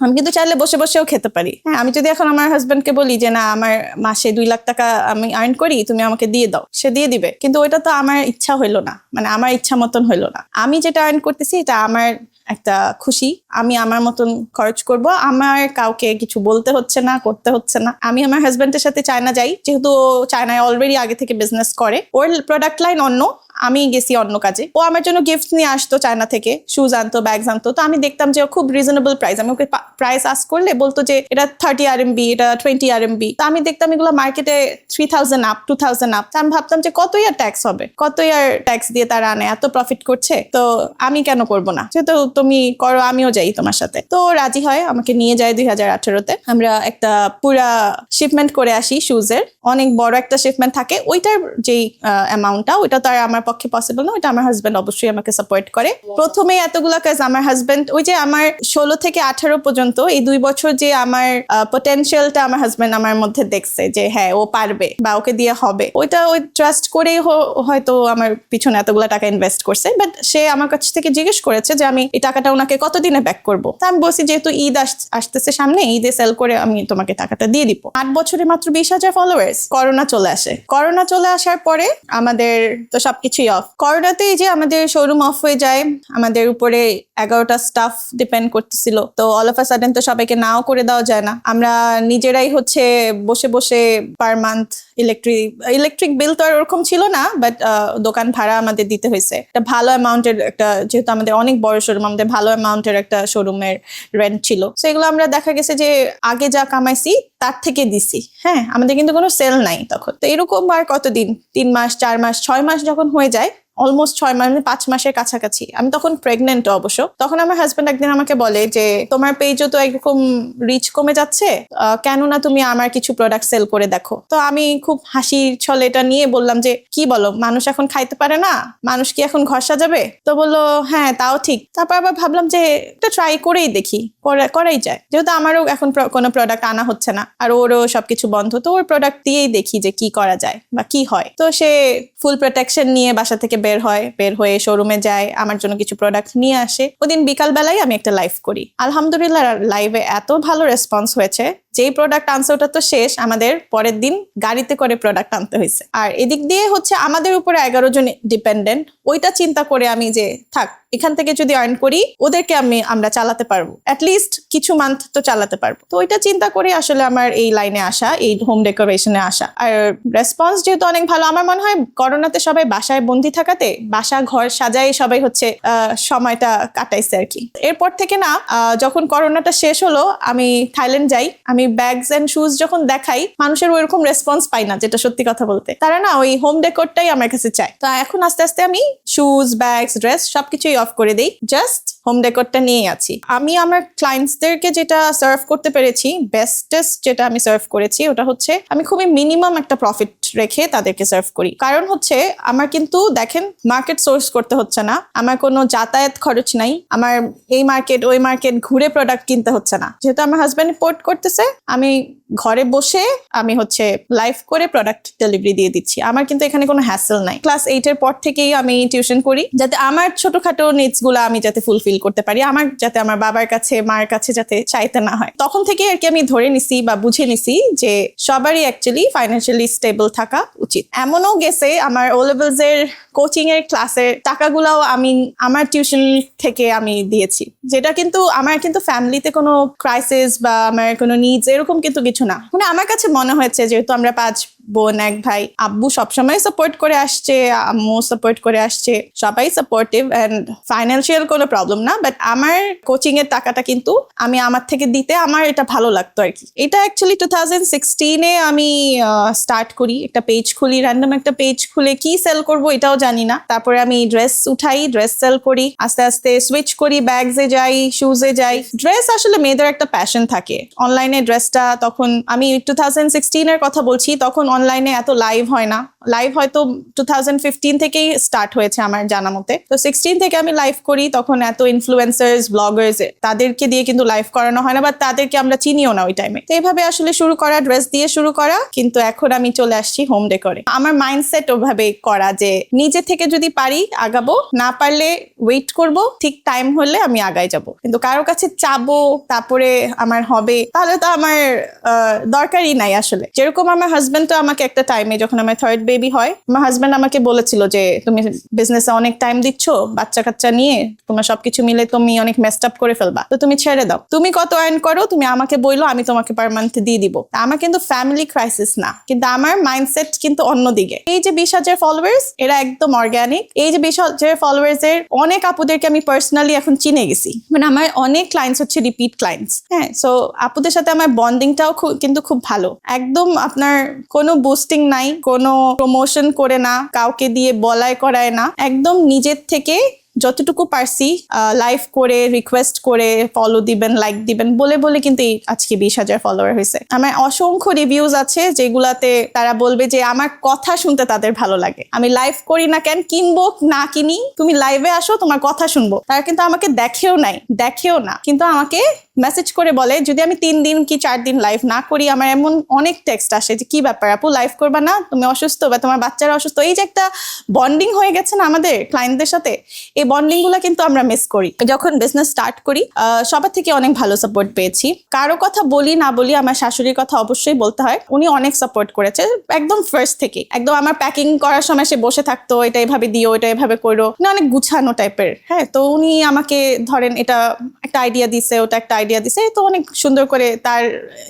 আমি কিন্তু চাইলে বসে বসেও খেতে পারি। হ্যাঁ। আমি যদি এখন আমার হাজবেন্ডকে বলি যে না আমার মাসে দুই লাখ টাকা আমি আর্ন করি তুমি আমাকে দিয়ে দাও। সে দিয়ে দিবে। কিন্তু ওইটা তো আমার ইচ্ছা হইল না। মানে আমার ইচ্ছা মতন হইল না। আমি যেটা আর্ন করতেছি এটা আমার একটা খুশি। আমি আমার মতন খরচ করব। আমার কাউকে কিছু বলতে হচ্ছে না করতে হচ্ছে না। আমি আমার হাজবেন্ডের সাথে চায়না যাই। যেহেতু চায়নায় অলরেডি আগে থেকে বিজনেস করে। ওর প্রোডাক্ট লাইন অন্য। আমি গেছি অন্য কাজে। ও আমার জন্য গিফট নিয়ে আসতো চায়না থেকে শুজ আনতো ব্যাগস আনতো। তো আমি দেখতাম যে খুব রিজনেবল প্রাইস আমি ওকে প্রাইস আস করলে বলতো যে এটা থার্টি আর এমবি এটা টোয়েন্টি আর এমবি তো আমি দেখতাম এগুলো মার্কেটে three thousand up to thousand up আমি ভাবতাম যে কতই আর ট্যাক্স হবে? কতই আর ট্যাক্স দিয়ে তারা আনে? এত প্রফিট করছে? তো আমি কেন করব না? যেহেতু তুমি করো, আমিও যাই তোমার সাথে। তো রাজি হয়, আমাকে নিয়ে যায় দুই হাজার আঠেরোতে। আমরা একটা পুরা শিপমেন্ট করে আসি শুজের অনেক বড় একটা শিপমেন্ট থাকে। ওইটার যেই অ্যামাউন্টটা ওইটা তো আর আমার পক্ষে পসিবল না, ওইটা আমার হাজব্যান্ড অবশ্যই আমাকে সাপোর্ট করে। প্রথমে এতগুলো কাজ আমার হাজব্যান্ড ওই যে আমার ষোলো থেকে আঠারো পর্যন্ত, এই দুই বছর যে আমার পটেনশিয়ালটা আমার হাজব্যান্ড আমার মধ্যে দেখছে যে হ্যাঁ ও পারবে বা ওকে দিয়ে হবে। ওইটা ওই ট্রাস্ট করেই হয়তো আমার পিছনে এতগুলো টাকা ইনভেস্ট করছে বাট সে আমার কাছ থেকে জিজ্ঞেস করেছে যে আমি এই টাকাটা ওনাকে কতদিনে ব্যাক করব? তা আমি বলছি যেহেতু ঈদ আসতেছে সামনে, ঈদে সেল করে আমি তোমাকে টাকাটা দিয়ে দিব। আট বছরে মাত্র বিশ হাজার ফলোয়ার্স করোনা চলে আসে। করোনা চলে আসার পরে আমাদের তো সবকিছুই অফ করোনাতেই যে আমাদের শোরুম অফ হয়ে যায়, আমাদের উপরে এগারোটা স্টাফ ডিপেন্ড করতেছিল। তো অল অফ আ সাডেন তো সবাইকে নাও করে দেওয়া যায় না। আমরা নিজেরাই হচ্ছে বসে বসে per month electric electric bill তো আর ওরকম ছিল না বাট দোকান ভাড়া আমাদের দিতে হয়েছে। একটা ভালো অ্যামাউন্টের একটা, যেহেতু আমাদের অনেক বড় শোরুম আমাদের ভালো অ্যামাউন্টের একটা শোরুমের রেন্ট ছিল। সেগুলো আমরা দেখা গেছে যে আগে যা কামাইছি তার থেকে দিছি। হ্যাঁ আমাদের কিন্তু কোনো সেল নাই তখন। তো এরকম আর কতদিন? তিন মাস, চার মাস, ছয় মাস যখন হয়ে যায় অলমোস্ট ছয় মাস মানে পাঁচ মাসের কাছাকাছি। আমি তখন প্রেগনেন্ট অবশ্য। তখন আমার হাজব্যান্ড একদিন আমাকে বলে যে তোমার পেজও তো একরকম রিচ কমে যাচ্ছে। আহ, কেন না তুমি আমার কিছু প্রোডাক্ট সেল করে দেখো। তো আমি খুব হাসির ছলে এটা নিয়ে বললাম যে কি বলো মানুষ এখন খাইতে পারে না? মানুষ কি এখন ঘর সাজাবে? তো বলল হ্যাঁ তাও ঠিক। তারপর আবার ভাবলাম যে এটা ট্রাই করেই দেখি করাই যায়। যেহেতু আমারও এখন কোনো প্রোডাক্ট আনা হচ্ছে না। আর ওরও সবকিছু বন্ধ তো ওর প্রোডাক্ট দিয়েই দেখি যে কি করা যায় বা কি হয়। তো সে ফুল প্রোটেকশন নিয়ে বাসা থেকে বের হয়, বের হয়ে শোরুমে যায়, আমার জন্য কিছু প্রোডাক্ট নিয়ে আসে। ওদিন বিকাল বেলায় আমি একটা লাইভ করি। আলহামদুলিল্লাহ লাইভে এত ভালো রেসপন্স হয়েছে। যেই প্রোডাক্ট আনছে ওটা তো শেষ, আমাদের পরের দিন গাড়িতে করে প্রোডাক্ট আনতে হয়েছে। আর এদিক দিয়ে হচ্ছে আমাদের উপরে এগারো জন ডিপেন্ডেন্ট ওইটা চিন্তা করে আমি যে, থাক এখান থেকে যদি আর্ন করি, ওদেরকে আমি, আমরা চালাতে পারব। লিস্ট কিছু মান্থ তো চালাতে পারব। তো ওইটা চিন্তা করে আসলে আমার এই লাইনে আসা, এই হোম ডেকোরেশনে আসা। আর রেসপন্স যেহেতু অনেক ভালো, আমার মনে হয় করোনাতে সবাই বাসায় বন্দি থাকাতে বাসা, ঘর সাজাই সবাই হচ্ছে সময়টা কাটাইছে আর কি। এরপর থেকে না যখন করোনাটা শেষ হলো, আমি থাইল্যান্ড যাই। আমি ব্যাগস অ্যান্ড শুজ যখন দেখাই, মানুষের ওইরকম রেসপন্স পাই না, যেটা সত্যি কথা বলতে। তারা না ওই হোম ডেকোরটাই আমার কাছে চায়। তো এখন আস্তে আস্তে আমি শুজ ব্যাগস ড্রেস সবকিছুই অফ করে দেই জাস্ট হোম ডেকোরটা নিয়ে আছি। আমি আমার ক্লায়েন্টসদেরকে যেটা সার্ভ করতে পেরেছি বেস্টেস্ট যেটা আমি সার্ভ করেছি, ওটা হচ্ছে আমি খুবই মিনিমাম একটা প্রফিট রেখে তাদেরকে সার্ভ করি। কারণ হচ্ছে, আমার কিন্তু দেখেন মার্কেট সোর্স করতে হচ্ছে না। আমার কোনো যাতায়াত খরচ নাই। আমার এই মার্কেট ওই মার্কেট ঘুরে প্রোডাক্ট কিনতে হচ্ছে না। যেহেতু আমার হাজব্যান্ড পোর্ট করতেছে, আমি ঘরে বসে আমি হচ্ছে লাইভ করে প্রোডাক্ট ডেলিভারি দিয়ে দিচ্ছি। আমার কিন্তু এখানে কোনো হ্যাসেল নাই। ক্লাস এইটের পর থেকেই আমি টিউশন করি, যাতে আমার ছোটখাটো নিডসগুলো আমি যাতে ফুলফিল করতে পারি। আমার, যাতে আমার বাবার কাছে, মার কাছে যাতে চাইতে না হয়। তখন থেকে আর কি আমি ধরে নিছি বা বুঝে নিছি যে সবারই অ্যাকচুয়ালি ফাইন্যান্সিয়ালি স্টেবল থাকা উচিত। এমনও গেছে আমার ও লেভেলস এর কোচিং এর ক্লাসের টাকাগুলাও আমি আমার টিউশন থেকে আমি দিয়েছি। যেটা কিন্তু আমার কিন্তু ফ্যামিলিতে কোনো ক্রাইসিস বা আমার কোনো নিডস এরকম কিন্তু কিছু না। মানে আমার কাছে মনে হয়েছে যেহেতু আমরা পাঁচ বোন, এক ভাই, আব্বু সবসময় সাপোর্ট করে আসছে, আম্মু সাপোর্ট করে আসছে, সবাই সাপোর্টিভ অ্যান্ড ফাইন্যান্সিয়াল কোনো প্রবলেম না বাট আমার কোচিং এর টাকাটা কিন্তু আমি আমার থেকে দিতে আমার এটা ভালো লাগতো আর কি। এটা অ্যাকচুয়ালি টু থাউজেন্ড সিক্সটিনে আমি স্টার্ট করি, একটা পেজ খুলি র্যান্ডম একটা পেজ খুলে কি সেল করব এটাও জানি না। তারপরে আমি ড্রেস উঠাই ড্রেস সেল করি, আস্তে আস্তে সুইচ করি ব্যাগসে যাই শুজে যাই। ড্রেস আসলে মেয়েদের একটা প্যাশন থাকে। অনলাইনে ড্রেসটা তখন আমি টু থাউজেন্ড সিক্সটিনের কথা বলছি, তখন অনলাইনে এত লাইভ হয় না। লাইভ হয়তো টু থাউজেন্ড থেকেই স্টার্ট হয়েছে আমার জানা মতে। তো সিক্সটিন থেকে আমি লাইভ করি, তখন এত ইনফ্লুয়েন্সার্স ব্লগার্স তাদেরকে দিয়ে কিন্তু লাইভ করানো হয় না বা তাদেরকে আমরা চিনিও না ওই টাইমে তো এইভাবে আসলে শুরু করা ড্রেস দিয়ে শুরু করা, কিন্তু এখন আমি চলে আসছি হোম ডেকোরে আমার মাইন্ডসেট ওভাবে করা যে নিজে থেকে যদি পারি, আগাবো, না পারলে ওয়েট করব, ঠিক টাইম হলে আমি আগায় যাব। কিন্তু কারও কাছে চাবো, তারপরে আমার হবে, তাহলে তো আমার দরকারই নাই আসলে। যেরকম আমার হাজবেন্ড তো আমাকে একটা টাইমে যখন আমার থার্ড বেবি হয় আমার হাজবেন্ড আমাকে বলেছিল যে, তুমি বিজনেসে অনেক টাইম দিচ্ছ, বাচ্চা কাচ্চা নিয়ে তোমার সবকিছু মিলে তুমি অনেক মেস্ট আপ করে ফেলবা। তো তুমি ছেড়ে দাও। তুমি কত আর্ন করো, তুমি আমাকে বইলো, আমি তোমাকে পার মান্থ দিয়ে দিব। আমার কিন্তু ফ্যামিলি ক্রাইসিস না, কিন্তু আমার মাইন্ডসেট কিন্তু অন্যদিকে এই যে বিশ হাজার ফলোয়ার্স এরা একদম অর্গানিক এই যে বিশ হাজার ফলোয়ার্স এর অনেক আপুদেরকে আমি পার্সোনালি এখন চিনে গেছি। মানে আমার অনেক ক্লায়েন্টস হচ্ছে রিপিট ক্লায়েন্টস হ্যাঁ সো আপুদের সাথে আমার বন্ডিংটাও কিন্তু খুব ভালো। একদম আপনার কোনো বুস্টিং নাই কোনো প্রমোশন করে না কাউকে দিয়ে বলায় করায় না। একদম নিজের থেকে যতটুকু পারছি লাইভ করে রিকোয়েস্ট করে ফলো দিবেন লাইক দিবেন, বলে বলে কিন্তু আজকে বিশ হাজার ফলোয়ার হয়েছে। আমার অসংখ্য রিভিউজ আছে যেগুলাতে তারা বলবে যে আমার কথা শুনতে তাদের ভালো লাগে। আমি লাইভ করি না কেন? কিনবো না কিনি? তুমি লাইভে আসো, তোমার কথা শুনব। তারা কিন্তু আমাকে দেখেও নাই, দেখেও না। কিন্তু আমাকে মেসেজ করে বলে, যদি আমি তিন দিন কি চার দিন লাইভ না করি, আমার এমন অনেক টেক্সট আসে যে, কি ব্যাপার আপু লাইভ করবা না? তুমি অসুস্থ বা তোমার বাচ্চারা অসুস্থ? এই যে একটা বন্ডিং হয়ে গেছে না আমাদের ক্লায়েন্টদের সাথে। এই বন্ডিংগুলা কিন্তু আমরা মিস করি। যখন বিজনেস স্টার্ট করি সবার থেকে অনেক ভালো সাপোর্ট পেয়েছি। কারও কথা বলি, না বলি আমার শাশুড়ির কথা অবশ্যই বলতে হয়। উনি অনেক সাপোর্ট করেছে, একদম ফার্স্ট থেকে। একদম আমার প্যাকিং করার সময় সে বসে থাকতো, এটা এভাবে দিও, এটা এভাবে করো। না অনেক গুছানো টাইপের হ্যাঁ? তো উনি আমাকে ধরেন এটা একটা আইডিয়া দিছে, ওটা একটা আইডিয়া দিছে তো অনেক সুন্দর করে তার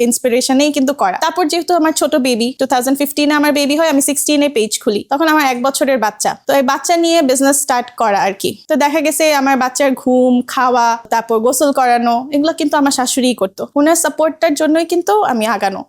ইন্সপিরেশনেই কিন্তু করা। তারপর যেহেতু আমার ছোট বেবি টু থাউজেন্ড ফিফটিনে আমার বেবি হয়, আমি সিক্সটিনে পেজ খুলি। তখন আমার এক বছরের বাচ্চা। তো এই বাচ্চা নিয়ে বিজনেস স্টার্ট করা আর কি। তো দেখা গেছে আমার বাচ্চার ঘুম, খাওয়া, তারপর গোসল করানো, এগুলো কিন্তু আমার শাশুড়িই করতো। ওনার সাপোর্টটার জন্যই কিন্তু আমি আগানো।